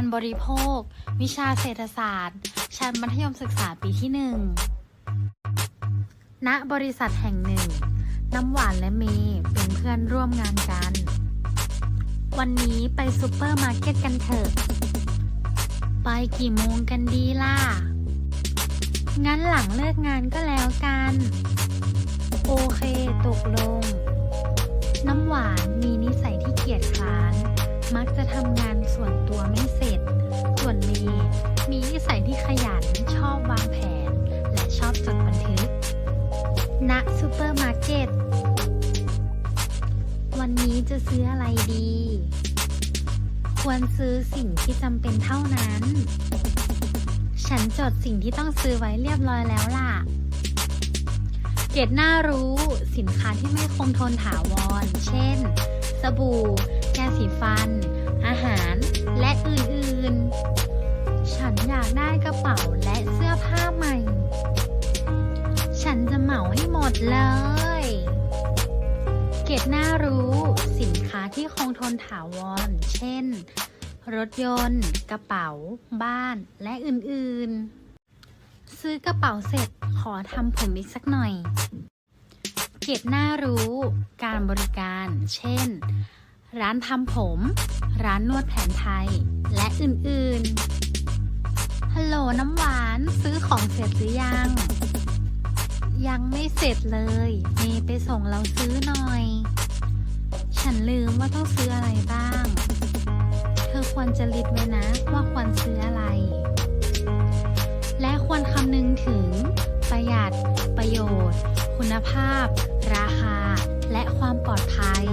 การบริโภค วิชาเศรษฐศาสตร์ ชั้นมัธยมศึกษาปีที่หนึ่งณบริษัทแห่งหนึ่ง น้ำหวานและเมย์เป็นเพื่อนร่วมงานกัน วันนี้ไปซูเปอร์มาร์เก็ตกันเถอะ ไปกี่โมงกันดีล่ะ งั้นหลังเลิกงานก็แล้วกัน โอเคตกลง น้ำหวานมีนิสัยที่เกียจคร้าน มักจะทำงาน ณซูเปอร์มาร์เก็ต วันนี้จะซื้ออะไรดี ควรซื้อสิ่งที่จำเป็นเท่านั้น ฉันจดสิ่งที่ต้องซื้อไว้เรียบร้อยแล้วล่ะ เกตน่ารู้สินค้าที่ไม่คงทนถาวร เช่น สบู่ยาสีฟัน อาหาร และอื่นๆ ฉันอยากได้กระเป๋าและเสื้อผ้าใหม่ ฉันจะเหมาให้หมดเลย เกตน่ารู้สินค้าที่คงทนถาวร เช่น รถยนต์ กระเป๋า บ้าน และอื่นๆ ซื้อกระเป๋าเสร็จขอทำผมอีกสักหน่อย เกตน่ารู้การบริการ เช่น ร้านทำผม ร้านนวดแผนไทย และอื่นๆ ฮัลโหลน้ำหวานซื้อของเสร็จหรือยัง ยังไม่เสร็จเลย เมย์ไปส่งเราซื้อหน่อย ฉันลืมว่าต้องซื้ออะไรบ้าง เธอควรจะลิดไว้นะว่าควรซื้ออะไร และควรคำนึงถึง ประหยัด ประโยชน์ คุณภาพ ราคา และความปลอดภัย